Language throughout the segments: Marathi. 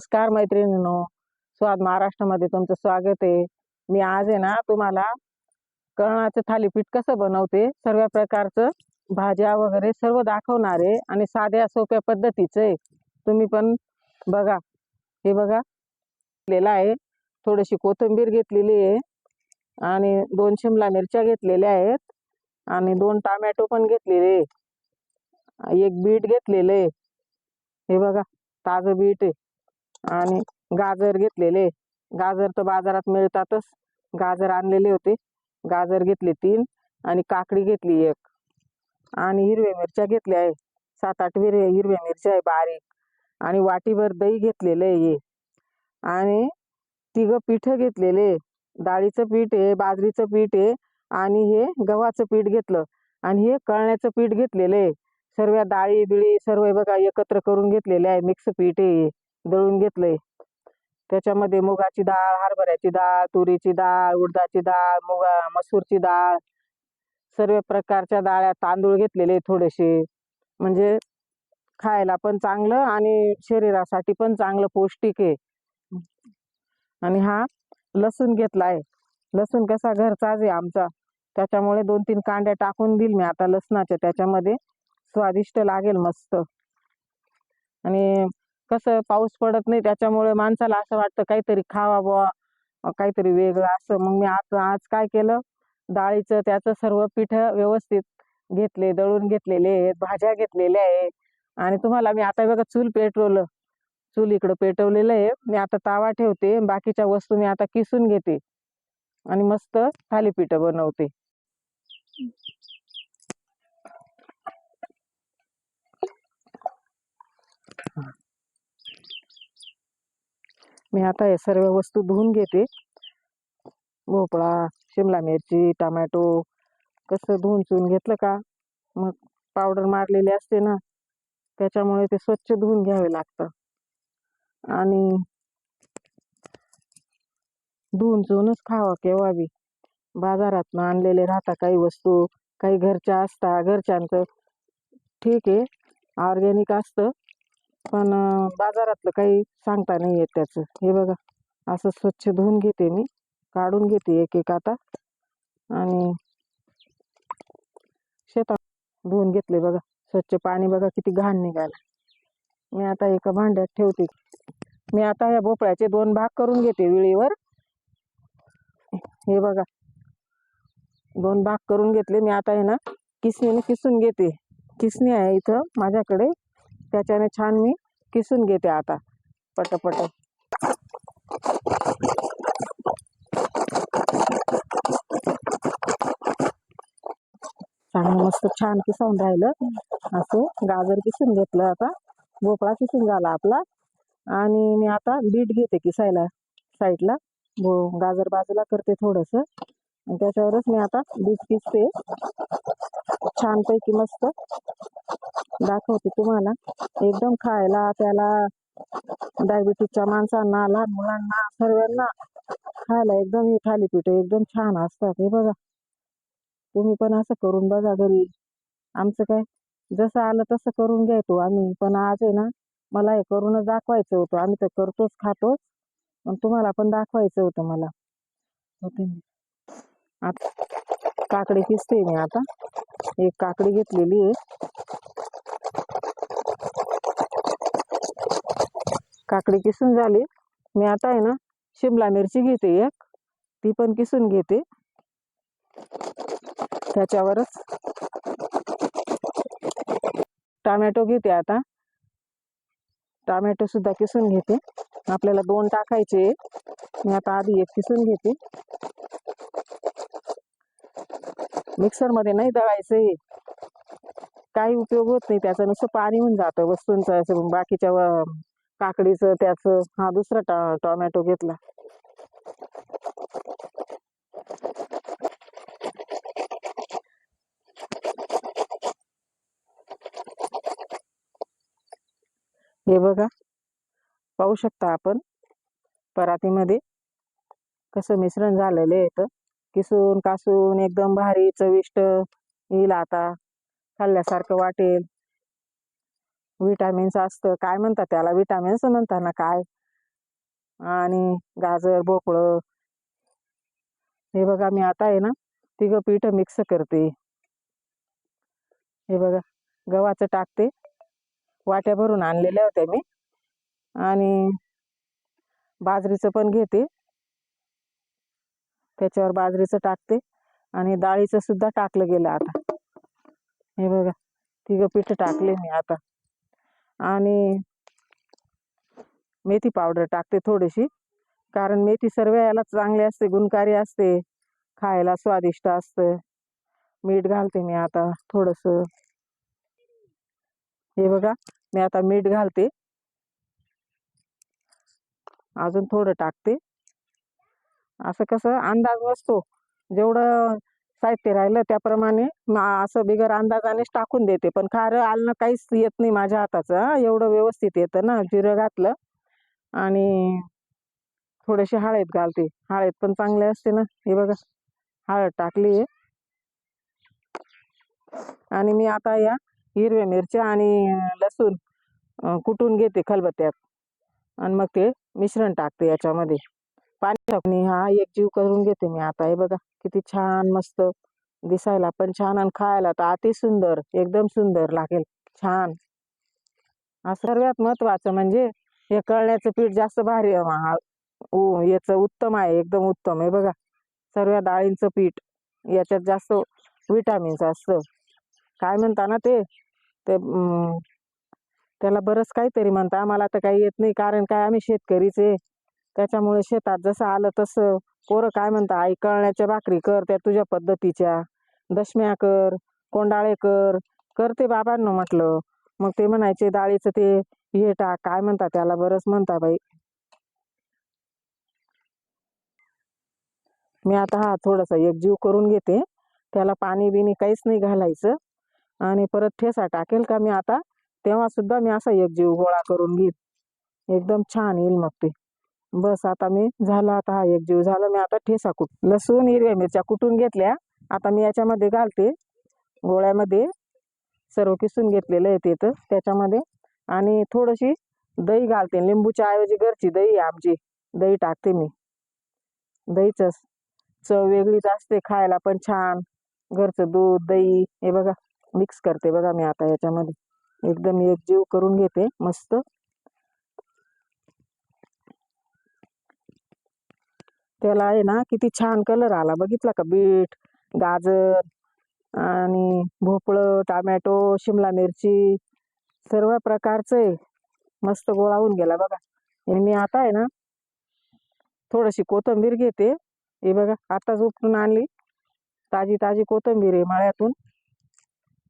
नमस्कार मैत्रिणींनो. स्वाद महाराष्ट्रामध्ये तुमचं स्वागत आहे. मी आज आहे ना तुम्हाला कळणाचं थालीपीठ कसं बनवते सर्व प्रकारचं भाज्या वगैरे सर्व दाखवणार आहे आणि साध्या सोप्या पद्धतीचं आहे. तुम्ही पण बघा. हे बघा. घेतलेलं आहे. थोडीशी कोथिंबीर घेतलेली आहे आणि दोन शिमला मिरच्या घेतलेल्या आहेत आणि दोन टोमॅटो पण घेतलेले एक बीट घेतलेलं आहे. हे बघा ताजं बीट आहे. आणि गाजर घेतलेले. गाजर तर बाजारात मिळतातच. गाजर आणलेले होते. गाजर घेतले तीन आणि काकडी घेतली एक. आणि हिरव्या मिरच्या घेतल्या आहे. सात आठ हिरव्या हिरव्या मिरच्या आहे बारीक. आणि वाटीभर दही घेतलेलं आहे हे. आणि तिघं पिठं घेतलेले. डाळीचं पीठ आहे बाजरीचं पीठ आहे आणि हे गव्हाचं पीठ घेतलं. आणि हे कळण्याचं पीठ घेतलेलं आहे. सर्व डाळी बिळी सर्व बघा एकत्र करून घेतलेले आहे. मिक्स पीठ आहे दळून घेतलंय. त्याच्यामध्ये मुगाची डाळ हरभऱ्याची डाळ तुरीची डाळ उडदाची डाळ मुगा मसूरची डाळ सर्व प्रकारच्या डाळ्या तांदूळ घेतलेले थोडेसे. म्हणजे खायला पण चांगलं आणि शरीरासाठी पण चांगलं पौष्टिक आहे. आणि हा लसूण घेतलाय. लसूण कसा घरचाच आहे आमचा. त्याच्यामुळे दोन तीन कांड्या टाकून देईल मी आता लसणाच्या. त्याच्यामध्ये स्वादिष्ट लागेल मस्त. आणि कसं पाऊस पडत नाही त्याच्यामुळे माणसाला असं वाटतं काहीतरी खावा बुवा काहीतरी वेगळं असं. मग मी आज आज काय केलं? डाळीचं त्याचं सर्व पीठ व्यवस्थित घेतले दळून घेतलेले आहेत भाज्या घेतलेल्या आहे आणि तुम्हाला मी आता बघा चूल पेटवलं. चूल इकडं पेटवलेलं आहे. मी आता तावा ठेवते. बाकीच्या वस्तू मी आता किसून घेते. आणि मस्त थालीपीठ बनवते. मी आता हे सर्व वस्तू धुवून घेते. भोपळा शिमला मिरची टमॅटो कसं धुवून चुवून घेतलं का? मग पावडर मारलेली असते ना त्याच्यामुळे ते स्वच्छ धुवून घ्यावे लागतं. आणि धुवून चुवूनच खावं केव्हा बी. बाजारातनं आणलेले राहता काही वस्तू काही घरच्या असता घरच्यांचं ठीक आहे ऑर्गॅनिक असतं. पण बाजारातलं काही सांगता नाही येत त्याचं. हे बघा असं स्वच्छ धुवून घेते मी काढून घेते एक एक आता. आणि शेतात धुवून घेतले बघा. स्वच्छ पाणी बघा किती घाण निघालं. मी आता एका भांड्यात ठेवते. मी आता या भोपळ्याचे दोन भाग करून घेते विळीवर. हे बघा. दोन भाग करून घेतले. मी आता आहे ना किसणीने किसून घेते. किसणी आहे इथं माझ्याकडे. त्याच्याने छान मी किसून घेते आता. पटपट. चांगलं मस्त छान किसून राहिलं. असं गाजर किसून घेतलं आता. भोपळा किसून झाला आपला. आणि मी आता बीट घेते किसायला. साईडला. भो गाजर बाजूला करते थोडंसं. आणि त्याच्यावरच मी आता बीज किसते छानपैकी मस्त दाखवते तुम्हाला. एकदम खायला त्याला डायबिटीजच्या माणसांना लहान मुलांना सर्वांना खायला एकदम हे थालीपीठ एकदम छान असतात. हे बघा. तुम्ही पण असं करून बघा घरी. आमचं काय जसं आलं तसं करून घ्यायचो आम्ही. पण आज आहे ना मला हे करूनच दाखवायचं होतं. आम्ही तर करतोच खातोच. पण तुम्हाला पण दाखवायचं होतं मला. होते मी. आता काकडी किसते मी आता. एक काकडी घेतलेली आहे. काकडी किसून झाली. मी आता आहे ना शिमला मिरची घेते एक. ती पण किसून घेते. त्याच्यावरच टोमॅटो घेते आता. टोमॅटो सुद्धा किसून घेते. आपल्याला दोन टाकायचे. मी आता आधी एक किसून घेते. मिक्सरमध्ये नाही दळायचं काही उपयोग होत नाही त्याचं नुसतं पाणी होऊन जातं वस्तूंचं असं बाकीच्या काकडीचं त्याचं. हा दुसरा टॉ टोमॅटो घेतला. हे बघा. पाहू शकता आपण परातीमध्ये कसं मिश्रण झालेलं आहे किसून कासून एकदम भारी चविष्ट येईल आता. खाल्ल्यासारखं वाटेल. विटामिन्स असतं. काय म्हणतात त्याला? विटामिन्स म्हणतात ना काय? आणि गाजर भोपळं. हे बघा मी आता आहे ना तिघं पीठ मिक्स करते. हे बघा गव्हाचं टाकते. वाट्या भरून आणलेल्या होत्या मी. आणि बाजरीचं पण घेते. त्याच्यावर बाजरीचं टाकते आणि डाळीचं सुद्धा टाकलं गेलं आता. हे बघा तिघं पीठ टाकले मी आता. आणि मेथी पावडर टाकते थोडीशी कारण मेथी सर्व याला चांगली असते गुणकारी असते खायला स्वादिष्ट असतं. मीठ घालते मी आता थोडंसं. हे बघा मी आता मीठ घालते. अजून थोडं टाकते. असं कसं अंदाज असतो जेवढं साहित्य राहिलं त्याप्रमाणे असं बिगर अंदाजानेच टाकून देते. पण खारं आलणं काहीच येत नाही माझ्या हाताचं एवढं व्यवस्थित येतं ना जिरं घातलं आणि थोडेसे हळद घालते. हळद पण चांगले असते ना. हे बघा हळद टाकली आहे. आणि मी आता या हिरव्या मिरच्या आणि लसूण कुटून घेते खलबत्त्यात. आणि मग ते मिश्रण टाकते याच्यामध्ये. पाणी हा एक जीव करून घेते मी आता. हे बघा किती छान मस्त दिसायला पण छान आणि खायला तर अति सुंदर एकदम सुंदर लागेल. छान. हा सर्वात महत्वाचं म्हणजे हे कळण्याचं पीठ जास्त भारी आहे. उ- याचं उत्तम आहे एकदम उत्तम आहे. बघा सर्व डाळींचं पीठ याच्यात जास्त विटामिन्स असतं काय म्हणता ना ते? त्याला बरंच काहीतरी म्हणता. आम्हाला तर काही येत नाही कारण काय आम्ही शेतकरीच आहे. त्याच्यामुळे शेतात जसं आलं तसं. पोरं काय म्हणता आई कळण्याच्या भाकरी कर त्या तुझ्या पद्धतीच्या. दशम्या कर कोंडाळे कर. करते बाबांना म्हटलं. मग ते म्हणायचे डाळीचं ते हे टाक. काय म्हणता त्याला? बरंच म्हणता बाई. मी आता हा थोडासा एकजीव करून घेते. त्याला पाणी बिनी काहीच नाही घालायचं. आणि परत ठेसा टाकेल का मी आता? तेव्हा सुद्धा मी असा एकजीव गोळा करून घेईन. एकदम छान येईल मग ते. बस आता मी झाला आता हा एक जीव. झाला मी आता ठेसा कुट लसूण हिरव्या मिरच्या कुटून घेतल्या. आता मी याच्यामध्ये घालते गोळ्यामध्ये सर्व किसून घेतलेलं आहे ते तर त्याच्यामध्ये. आणि थोडीशी दही घालते लिंबूच्या ऐवजी घरची दही आहे आमची. दही टाकते मी. दहीच चव वेगळीच असते खायला पण छान. घरचं दूध दही हे बघा मिक्स करते बघा मी आता याच्यामध्ये. एकदम एकजीव करून घेते मस्त. त्याला आहे ना किती छान कलर आला. बघितला का? बीट गाजर आणि भोपळं टामॅटो शिमला मिरची सर्व प्रकारचं आहे. मस्त गोळा होऊन गेला बघा. आणि मी आता आहे ना थोडीशी कोथिंबीर घेते. हे बघा आताच उपटून आणली. ताजी ताजी कोथिंबीर आहे मळ्यातून.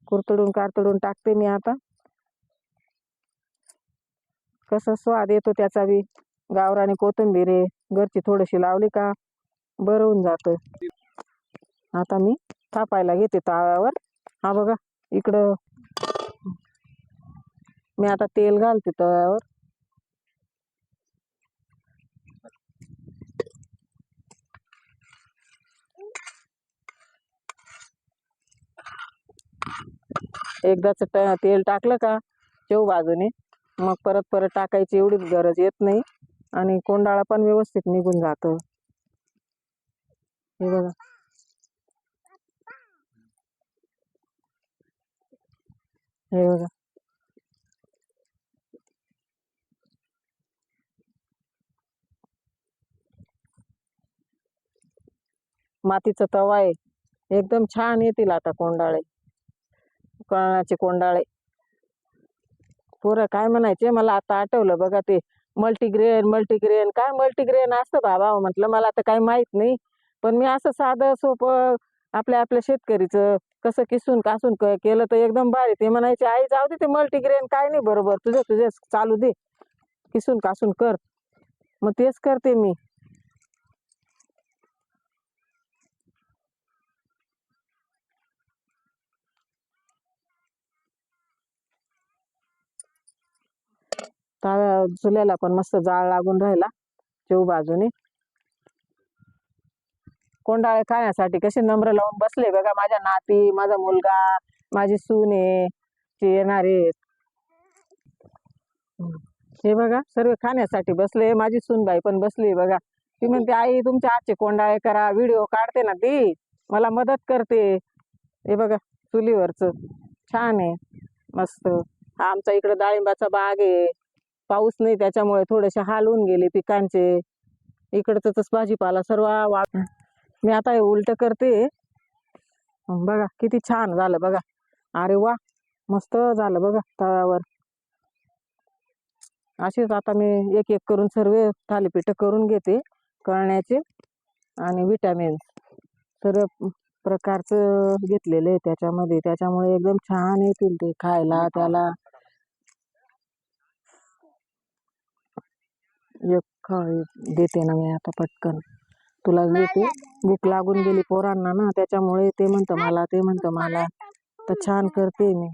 कुरतडून कारतडून टाकते मी आता. कसं स्वाद येतो त्याचा बी. गावरानी कोथिंबीर आहे. घरची थोडीशी लावली का बरं होऊन जातं. आता मी थापायला घेते तव्यावर. हा बघा इकडं मी आता तेल घालते तव्यावर. एकदाच ट- तेल टाकलं का चव बाजूने मग परत परत टाकायची एवढीच गरज येत नाही. आणि कोंडाळा पण व्यवस्थित निघून जातं. हे बघा. हे बघा. मातीचा तवा आहे. एकदम छान येतील आता कोंडाळे. कळणाचे कोंडाळे. पोरं काय म्हणायचे? मला आता आठवलं बघा ते मल्टीग्रेन मल्टीग्रेन काय मल्टीग्रेन असतं बाबा? म्हटलं मला आता काही माहीत नाही. पण मी असं साधं सोपं आपल्या आपल्या शेतकरीचं कसं किसून कासून क- केलं तर एकदम भारी. ते म्हणायचे आई जाऊ दे ते मल्टीग्रेन काय नाही बरोबर. तुझं तुझेच चालू दे. किसून कासून कर. मग तेच करते मी. तव्या चुल्याला पण मस्त जाळ लागून राहिला. चव बाजूने. कोंडाळे खाण्यासाठी कसे नम्र लावून बसले बघा माझ्या नाती माझा मुलगा माझी सून आहे ते येणार आहेत हे बघा सर्व खाण्यासाठी बसले माझी सूनबाई पण बसली बघा. ती म्हणते आई तुमच्या हातचे कोंडाळे करा व्हिडिओ काढते ना ती. मला मदत करते. हे बघा चुलीवरच. छान आहे. मस्त. हा आमचा इकडं डाळिंबाचा बाग आहे. पाऊस नाही त्याच्यामुळे थोडेसे हाल होऊन गेले पिकांचे. इकडचं तस भाजीपाला सर्व वा मी आता हे उलट करते. बघा किती छान झालं बघा. अरे वा मस्त झालं बघा तव्यावर अशीच आता मी एक एक करून सर्व थालीपीठ करून घेते कळण्याचे आणि विटॅमिन सर्व प्रकारचं घेतलेलं आहे त्याच्यामध्ये. त्याच्यामुळे एकदम छान येतील ते खायला त्याला. एक खा देते ना मी आता पटकन. तुला देते भूक लागून गेली पोरांना ना त्याच्यामुळे ते म्हणतं मला ते म्हणतं मला तर छान करते मी.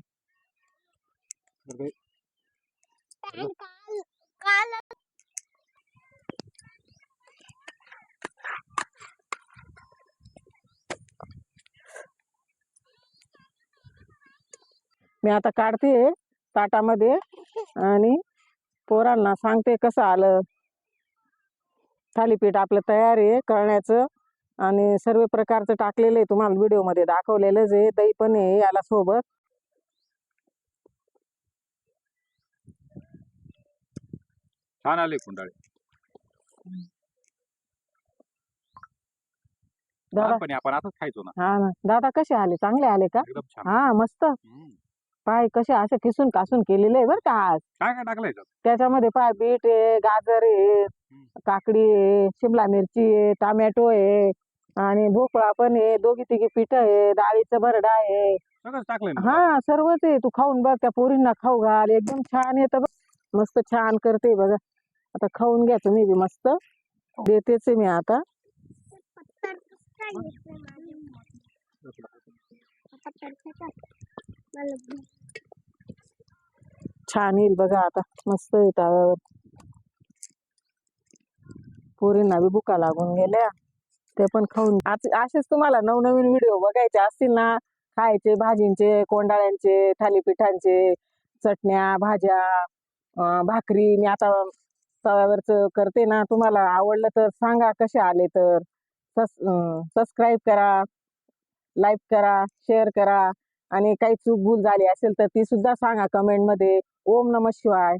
मी आता काढते ताटामध्ये आणि पोरांना सांगते कसं आलं. थालीपीठ आपलं तयार आहे कळण्याचं आणि सर्व प्रकारचं टाकलेलं आहे तुम्हाला व्हिडिओमध्ये दाखवलेलंच आहे दही पण आहे याला सोबत. छान आले कुंडाळे. दादा. लहानपणी आपण असंच खायचो ना. हा ना. दादा कसे आले? चांगले आले का? एकदम छान. हा मस्त. हम्म. पाय कसे असे किसून कासून केलेले आहे बरं का आज. काय काय टाकलंय? त्याच्यामध्ये पाय बीट आहे गाजर आहे काकडी आहे शिमला मिरची आहे टोमॅटो आहे आणि भोपळा पण आहे दोघी तिघी पीठ आहे डाळीचं भरडा आहे. सगळंच टाकलंय ना हा सर्वच आहे. तू खाऊन बघ त्या पोरींना खाऊ घाल. एकदम छान येतं बघ. मस्त छान करते बघा. आता खाऊन घ्या तुम्ही बी मस्त. देतेच आहे मी आता. छान येईल बघा आता. मस्त आहे तव्यावर पोरींना बी भुका लागून गेल्या. ते पण खाऊन आज असेच तुम्हाला नवनवीन व्हिडिओ बघायचे असतील ना खायचे भाजींचे कोंडाळ्यांचे थालीपीठांचे चटण्या भाज्या भाकरी मी आता तव्यावरच करते ना. तुम्हाला आवडलं तर सांगा कसे आले तर. सबस्क्राईब करा लाईक करा शेअर करा. आणि काही चूक भूल झाली असेल तर ती सुद्धा सांगा कमेंटमध्ये ओम नम शिवाय.